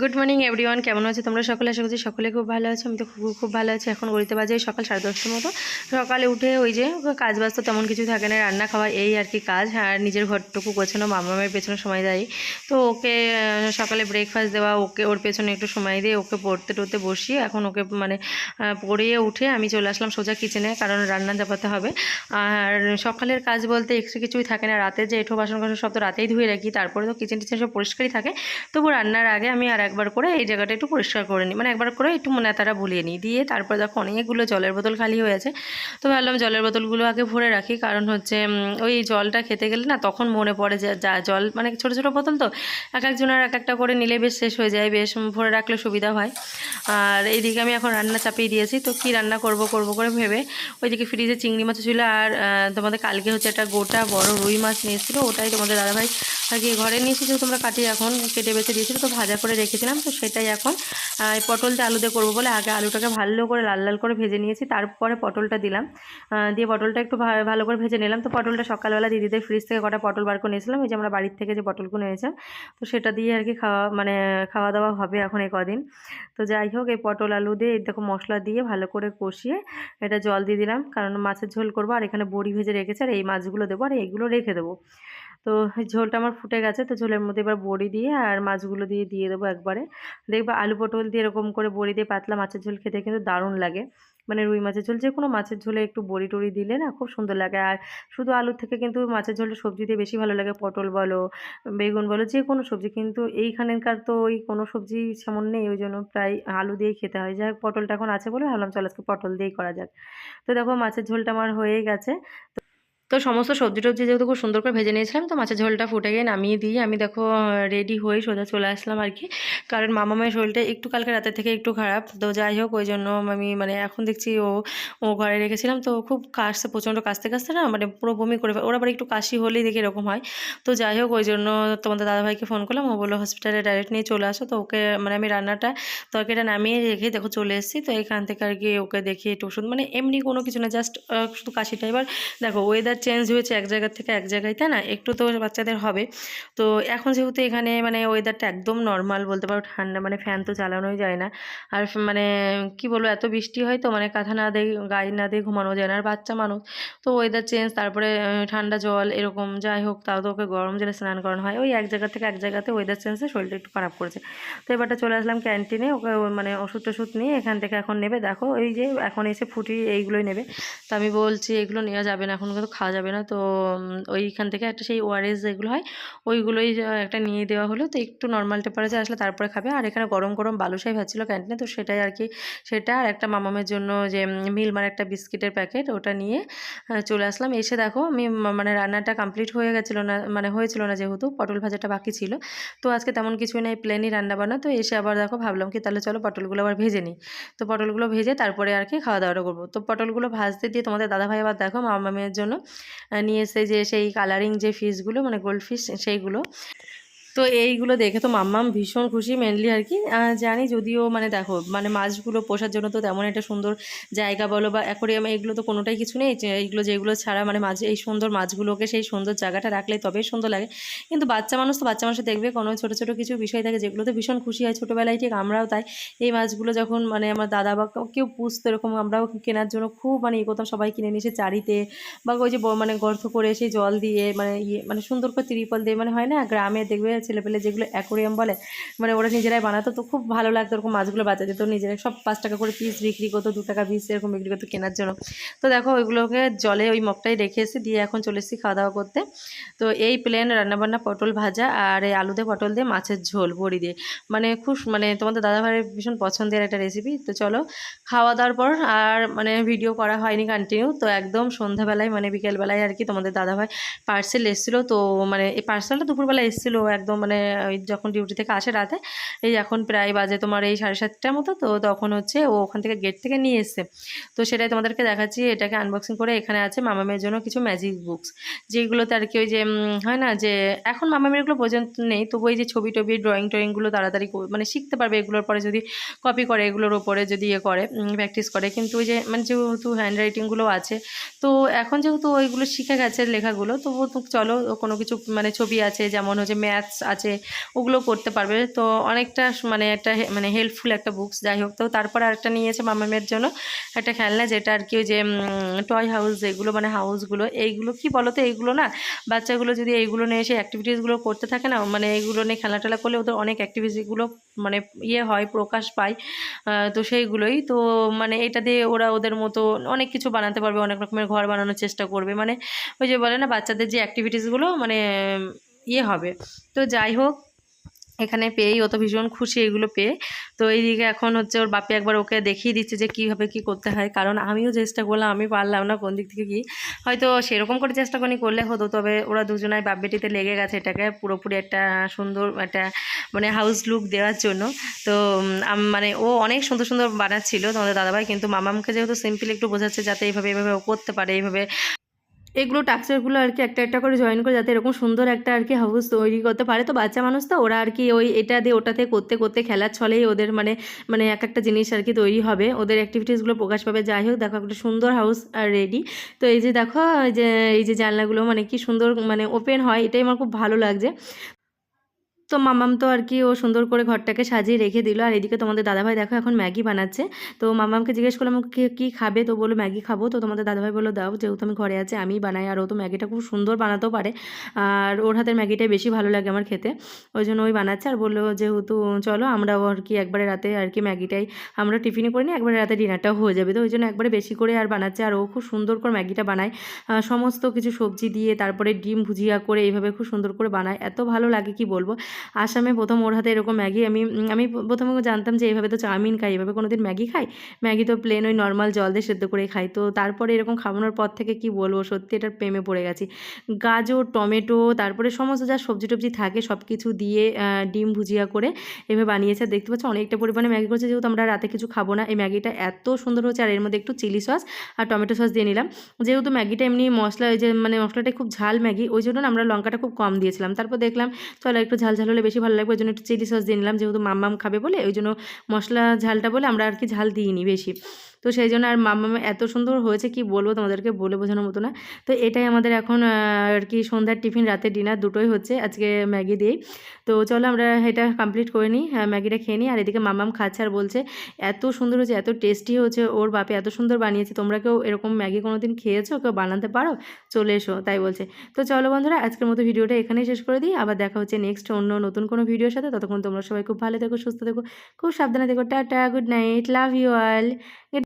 Good morning everyone কেমন আছে? তোমরা সকলে? আশা করছি সকলে খুব ভালো আছে। আমি তো খুব খুব ভালো আছি। এখন গড়িতে বাজে সকাল সাড়ে দশটার মতো। সকালে উঠে ওই যে কাজ বাজ তো তেমন কিছু থাকে না, রান্না খাওয়া এই আর কি কাজ। আর নিজের ঘরটুকু গোছানো, মামামের পেছনে সময় দেয়। তো ওকে সকালে ব্রেকফাস্ট দেওয়া, ওকে ওর পেছনে একটু সময় দিয়ে ওকে পড়তে টড়তে বসিয়ে এখন ওকে মানে পড়িয়ে উঠে আমি চলে আসলাম সোজা কিচেনে কারণ রান্না চাপাতে হবে। আর সকালের কাজ বলতে এক্সট্রা কিছুই থাকে না। রাতে যে এঁঠো বাসন কাসন সব তো রাতেই ধুয়ে রাখি। তারপরে তো কিচেন টিচেন সব পরিষ্কারই থাকে। তবু রান্নার আগে আমি আর একবার করে এই জায়গাটা একটু পরিষ্কার করে নিই। মানে একবার করে একটু নেতাটা ভুলিয়ে নিই। দিয়ে তারপরে দেখো অনেকগুলো জলের বোতল খালি হয়ে আছে। তো ভাবলাম জলের বোতলগুলো আগে ভরে রাখি। কারণ হচ্ছে ওই জলটা খেতে গেলে না তখন মনে পড়ে যে, যা জল মানে ছোটো ছোটো বোতল তো, এক একজনের এক একটা করে নিলে বেশ শেষ হয়ে যায়, বেশ ভরে রাখলে সুবিধা হয়। আর এইদিকে আমি এখন রান্না চাপিয়ে দিয়েছি। তো কি রান্না করব করব করে ভেবে ওইদিকে ফ্রিজে চিংড়ি মাছ ছিল আর তোমাদের কালকে হচ্ছে একটা গোটা বড় রুই মাছ নিয়ে এসেছিল। ওটাই তোমাদের দাদাভাই কি ঘরে নিয়ে এসেছি তোমরা কাটিয়ে এখন কেটে বেছে দিয়েছিলো তো ভাজা করে রেখেছিলাম তো সেটাই এখন। আহ, এই পটল দিয়ে আলু দিয়ে করব বলে আগে আলুটাকে ভালো করে লাল লাল করে ভেজে নিয়েছি তারপরে পটলটা দিলাম। দিয়ে পটলটা একটু ভালো করে ভেজে নিলাম তো পটলটা সকালবেলা দিদিদের ফ্রিজ থেকে কটা পটল বার করে নিয়েছিলাম এই যে আমরা বাড়ির থেকে যে পটলগুলো এনেছিলাম তো সেটা দিয়ে আর কি খাওয়া মানে খাওয়া দাওয়া হবে এখন এই কদিন। তো যাই হোক এই পটল আলু দিয়ে দেখো মশলা দিয়ে ভালো করে কষিয়ে এটা জল দিয়ে দিলাম কারণ মাছের ঝোল করব আর এখানে বড়ি ভেজে রেখেছে আর এই মাছগুলো দেবো আর এইগুলো রেখে দেবো। তো ঝোলটা আমার ফুটে গেছে, তো ঝোলের মধ্যে এবার বড়ি দিয়ে আর মাছগুলো দিয়ে দিয়ে দেবো একবারে। দেখবে আলু পটল দিয়ে এরকম করে বড়ি দিয়ে পাতলা মাছের ঝোল খেতে কিন্তু দারুণ লাগে। মানে রুই মাছের ঝোল যে কোনো মাছের ঝোলে একটু বড়ি টড়ি দিলে না খুব সুন্দর লাগে। আর শুধু আলুর থেকে কিন্তু মাছের ঝোলটা সবজি দিয়ে বেশি ভালো লাগে, পটল বলো, বেগুন বলো যে কোনো সবজি। কিন্তু এইখানকার তো ওই কোনো সবজি সেমন নেই, ওই জন্য প্রায় আলু দিয়েই খেতে হয়। যাই হোক, পটলটা এখন আছে বলে ভাবলাম চল আজকে পটল দিয়েই করা যাক। তো দেখো মাছের ঝোলটা আমার হয়েই গেছে। তো সমস্ত সবজি টবজি যেহেতু খুব সুন্দর করে ভেজে নিয়েছিলাম, তো মাছের ঝোলটা ফুটে গিয়ে নামিয়ে দিয়ে আমি দেখো রেডি হয়ে সোজা চলে আসলাম আর কি। কারণ মামা মায়ের শরীরটা একটু কালকে রাতের থেকে একটু খারাপ, তো যাই হোক, ওই জন্য আমি মানে এখন দেখছি ও ও ঘরে রেখেছিলাম। তো খুব কাশছে, প্রচণ্ড কাশতে কাশতে না মানে পুরো বমি করে। ওর আবার একটু কাশি হলেই দেখি এরকম হয়। তো যাই হোক, ওই জন্য তোমাদের দাদাভাইকে ফোন করলাম, ও বলল হসপিটালে ডাইরেক্ট নিয়ে চলে আসো। তো ওকে মানে আমি রান্নাটা, তরকারিটা নামিয়ে রেখে দেখো চলে এসেছি। তো এখান থেকে আর কি ওকে দেখি একটু ওষুধ মানে এমনি কোনো কিছু না জাস্ট শুধু কাশিটা। এবার দেখো ওয়েদার চেঞ্জ হয়েছে এক জায়গা থেকে এক জায়গায়, তাই না? একটু তো বাচ্চাদের হবে। তো এখন যেহেতু এখানে মানে ওয়েদারটা একদম নর্মাল বলতে পারো, ঠান্ডা মানে ফ্যান তো চালানোই যায় না। আর মানে কি বলব, এত বৃষ্টি হয় তো মানে কাঁথা না দিয়ে গায়ে না দিয়ে ঘুমানো যায় না। আর বাচ্চা মানুষ, তো ওয়েদার চেঞ্জ তারপরে ঠান্ডা জল, এরকম যাই হোক, তাও তো ওকে গরম জলে স্নান করানো হয়। ওই এক জায়গা থেকে এক জায়গাতে ওয়েদার চেঞ্জে শরীরটা একটু খারাপ করেছে। তো এবারটা চলে আসলাম ক্যান্টিনে ওকে মানে ওষুধ টষুধ নিয়ে এখান থেকে এখন নেবে। দেখো এই যে এখন এসে ফুটি এইগুলোই নেবে। তো আমি বলছি, এগুলো নেওয়া যাবে না, এখন কিন্তু খাওয়া যাবে না। তো ওইখান থেকে একটা সেই ওআরএস যেগুলো হয়, ওইগুলোই একটা নিয়ে দেওয়া হলো। তো একটু নর্মাল টেম্পারেচার আসলে তারপরে খাবে। আর এখানে গরম গরম বালুশাই ভাজছিল ক্যান্টিনে তো সেটাই আর কি, সেটা আর একটা মামামের জন্য যে মিলমার একটা বিস্কিটের প্যাকেট ওটা নিয়ে চলে আসলাম। এসে দেখো, আমি মানে রান্নাটা কমপ্লিট হয়ে গেছিল না মানে হয়েছিল না যেহেতু, পটল ভাজাটা বাকি ছিল। তো আজকে তেমন কিছুই নেই প্লেনই রান্না বান্না। তো এসে আবার দেখো, ভাবলাম কি, তাহলে চলো পটলগুলো আবার ভেজে নিই। তো পটলগুলো ভেজে তারপরে আর কি খাওয়া দাওয়াটা করব। তো পটলগুলো ভাজতে দিয়ে তোমাদের দাদাভাই আবার দেখো, মামামের জন্য নিয়ে এসে যে সেই কালারিং যে ফিশগুলো মানে গোল্ড ফিশ সেইগুলো। তো এইগুলো দেখে তো মাম্মাম ভীষণ খুশি মেনলি আর কি। জানি যদিও মানে দেখো মানে মাছগুলো পোষার জন্য তো তেমন একটা সুন্দর জায়গা বলো বা অ্যাকোরিয়াম এইগুলো তো কোনোটাই কিছু নেই। এইগুলো যেগুলো ছাড়া মানে মাছ, এই সুন্দর মাছগুলোকে সেই সুন্দর জায়গাটা রাখলে তবেই সুন্দর লাগে। কিন্তু বাচ্চা মানুষ তো বাচ্চা মানুষের দেখবে, কোনো ছোটো ছোটো কিছু বিষয় থাকে যেগুলোতে ভীষণ খুশি হয়। ছোটোবেলায় ঠিক আমরাও তাই। এই মাছগুলো যখন মানে আমার দাদা বা কেউ- পুষতো এরকম, আমরাও কেনার জন্য খুব মানে ইয়ে করতাম। সবাই কিনে নিয়ে এসে চারিতে বা ওই যে মানে গর্ত করে সেই জল দিয়ে মানে ইয়ে মানে সুন্দর করে ত্রিপল দিয়ে মানে হয় না? গ্রামে দেখবে ছেলেপেলে যেগুলো অ্যাকোরিয়াম বলে মানে ওরা নিজেরাই বানাতো, তো খুব ভালো লাগতো ওরকম মাছগুলো বাঁচা যেত নিজেরাই সব পাঁচ টাকা করে পিস বিক্রি করতো, দু টাকা পিস এরকম বিক্রি করতো কেনার জন্য। তো দেখো ওইগুলোকে জলে ওই মগটাই রেখে এসে দিয়ে এখন চলে এসেছি খাওয়া দাওয়া করতে। তো এই প্লেন রান্নাবান্না পটল ভাজা আর এই আলু দিয়ে পটল দিয়ে মাছের ঝোল, বড়ি দিয়ে। মানে খুব মানে তোমাদের দাদাভাইয়ের ভীষণ পছন্দের একটা রেসিপি তো চলো খাওয়া দাওয়ার পর আর মানে ভিডিও করা হয়নি কন্টিনিউ তো একদম সন্ধ্যাবেলায় মানে বিকেলবেলায় আর কি তোমাদের দাদাভাই পার্সেল এসেছিল। তো মানে এই পার্সেলটা দুপুরবেলা এসেছিল একদম মানে ওই যখন ডিউটি থেকে আসে রাতে, এই এখন প্রায় বাজে তোমার এই সাড়ে সাতটার মতো, তো তখন হচ্ছে ও ওখান থেকে গেট থেকে নিয়ে এসছে। তো সেটাই তোমাদেরকে দেখাচ্ছি, এটাকে আনবক্সিং করে এখানে আছে মামামের জন্য কিছু ম্যাজিক বুকস যেগুলোতে আর কি ওই যে হয় না যে, এখন মামা এগুলো পর্যন্ত নেই তবু ওই যে ছবি টবি ড্রয়িং ট্রয়িংগুলো তাড়াতাড়ি মানে শিখতে পারবে এগুলোর পরে যদি কপি করে এগুলোর ওপরে যদি ইয়ে করে প্র্যাকটিস করে। কিন্তু ওই যে মানে যেহেতু হ্যান্ড রাইটিংগুলো আছে, তো এখন যেহেতু ওইগুলো শিখে গেছে লেখাগুলো তো ও চলো কোনো কিছু মানে ছবি আছে যেমন হচ্ছে ম্যাথস আছে, ওগুলো করতে পারবে। তো অনেকটা মানে একটা মানে হেল্পফুল একটা বুকস যাই হোক। তো তারপর আরেকটা নিয়েছে মামামের জন্য, একটা খেলনা যেটা আর কি যে টয় হাউস যেগুলো মানে হাউসগুলো এইগুলো কি বলো তো এইগুলো না, বাচ্চাগুলো যদি এইগুলো নিয়ে এসে অ্যাক্টিভিটিসগুলো করতে থাকে না মানে এইগুলো নিয়ে খেলা টেলা করলে ওদের অনেক অ্যাক্টিভিটিসগুলো মানে ইয়ে হয়, প্রকাশ পায়। তো সেইগুলোই। তো মানে এটা দিয়ে ওরা ওদের মতো অনেক কিছু বানাতে পারবে, অনেক রকমের ঘর বানানোর চেষ্টা করবে। মানে ওই যে বলে না, বাচ্চাদের যে অ্যাক্টিভিটিসগুলো মানে ইয়ে হবে। তো যাই হোক, এখানে পেয়েই ও তো ভীষণ খুশি এগুলো পেয়ে। তো এইদিকে এখন হচ্ছে ওর বাপি একবার ওকে দেখিয়ে দিচ্ছে যে কীভাবে কী করতে হয়। কারণ আমিও চেষ্টা করলাম, আমি পারলাম না কোন দিক থেকে কি। হয়তো সেরকম করে চেষ্টা করি করলে হতো। তবে ওরা দুজনাই বাপ বেটিতে লেগে গেছে এটাকে পুরোপুরি একটা সুন্দর, একটা মানে হাউস লুক দেওয়ার জন্য। তো মানে ও অনেক সুন্দর সুন্দর বানাচ্ছিল তোমাদের দাদাভাই। কিন্তু মামামকে যেহেতু সিম্পল একটু বোঝাচ্ছে যাতে এইভাবে এইভাবে ও করতে পারে, এইভাবে এগুলো টাক্সারগুলো আর কি একটা একটা করে জয়েন করে যাতে এরকম সুন্দর একটা আর কি হাউস তৈরি করতে পারে। তো বাচ্চা মানুষ তো ওরা আর কি ওই এটা দিয়ে ওটাতে করতে করতে খেলার ছলেই ওদের মানে মানে এক একটা জিনিস আর কি তৈরি হবে। ওদের অ্যাক্টিভিটিসগুলো প্রকাশ পাবে। যাই হোক, দেখো একটা সুন্দর হাউস আর রেডি তো এই যে দেখো যে, এই যে জানলাগুলো মানে কি সুন্দর মানে ওপেন হয়, এটাই আমার খুব ভালো লাগছে। তো মামাম তো আর কি ও সুন্দর করে ঘরটাকে সাজিয়ে রেখে দিল। আর এদিকে তোমাদের দাদাভাই দেখো এখন ম্যাগি বানাচ্ছে। তো মামামকে জিজ্ঞেস করলাম কি খাবে? তো বলল, ম্যাগি খাব। তো তোমাদের দাদাভাই বলল, দাও, যেহেতু আমি ঘরে আছি আমি বানাই। আর ও তো ম্যাগিটা খুব সুন্দর বানাতেও পারে। আর ওর হাতের ম্যাগিটাই বেশি ভালো লাগে আমার খেতে। ওই জন্য ওই বানাচ্ছে। আর বলল, যেহেতু, চলো আমরাও আর কি একবারে রাতে আর কি ম্যাগিটাই, আমরা টিফিনে করে নিই একবারে রাতে ডিনারটাও হয়ে যাবে। তো ওই জন্য একবারে বেশি করে আর বানাচ্ছে। আর ও খুব সুন্দর করে ম্যাগিটা বানায়। সমস্ত কিছু সবজি দিয়ে, তারপরে ডিম ভুজিয়া করে, এইভাবে খুব সুন্দর করে বানায়। এত ভালো লাগে কি বলব? আসামে প্রথম ওর হাতে এরকম ম্যাগি, আমি আমি প্রথমে জানতাম যে এইভাবে তো চাউমিন খাই, এভাবে কোনো দিন ম্যাগি খাই? ম্যাগি তো প্লেন ওই নর্মাল জল দিয়ে সেদ্ধ করে খাই। তো তারপরে এরকম খাওয়ানোর পর থেকে কি বলব, সত্যি এটার প্রেমে পড়ে গেছি। গাজর, টমেটো, তারপরে সমস্ত যা সবজি টবজি থাকে সব কিছু দিয়ে ডিম ভুজিয়া করে এভাবে বানিয়েছে। দেখতে পাচ্ছ অনেকটা পরিমাণে ম্যাগি করছে, যেহেতু আমরা রাতে কিছু খাব না। এই ম্যাগিটা এত সুন্দর হচ্ছে আর এর মধ্যে একটু চিলি সস আর টমেটো সস দিয়ে নিলাম। যেহেতু ম্যাগিটা এমনি মশলা, ওই যে মানে মশলাটা খুব ঝাল ম্যাগি, ওই জন্য আমরা লঙ্কাটা খুব কম দিয়েছিলাম। তারপর দেখলাম, চলো একটু ঝাল ঝাল হলে বেশি ভালো লাগবে। ওই জন্য একটু চিলি সস দিয়ে নিলাম, যেহেতু মাম্মাম খাবে বলে, ওই জন্য মশলা ঝালটা বলে আমরা আর কি ঝাল দিইনি বেশি। তো সেই জন্য আর মাম্মাম এত সুন্দর হয়েছে কি বলব তোমাদেরকে বলে বোঝানোর মতো না। তো এটাই আমাদের এখন আর কি সন্ধ্যার টিফিন রাতের ডিনার দুটোই হচ্ছে আজকে ম্যাগি দিয়েই। তো চলো আমরা এটা কমপ্লিট করে নিই হ্যাঁ, ম্যাগিটা খেয়ে নিই। আর এদিকে মাম্মাম খাচ্ছে আর বলছে এত সুন্দর হয়েছে এত টেস্টি হয়েছে ওর বাপে এত সুন্দর বানিয়েছে। তোমরা কেউ এরকম ম্যাগি কোনো দিন খেয়েছো? কেউ বানাতে পারো? চলে এসো। তাই বলছে। তো চলো বন্ধুরা আজকের মতো ভিডিওটা এখানেই শেষ করে দিই। আবার দেখা হচ্ছে নেক্সট অন্য নতুন কোনো ভিডিওর সাথে। ততক্ষণ তোমরা সবাই খুব ভালো থেকো সুস্থ থেকো খুব সাবধানে থেকো। Tata good night love you all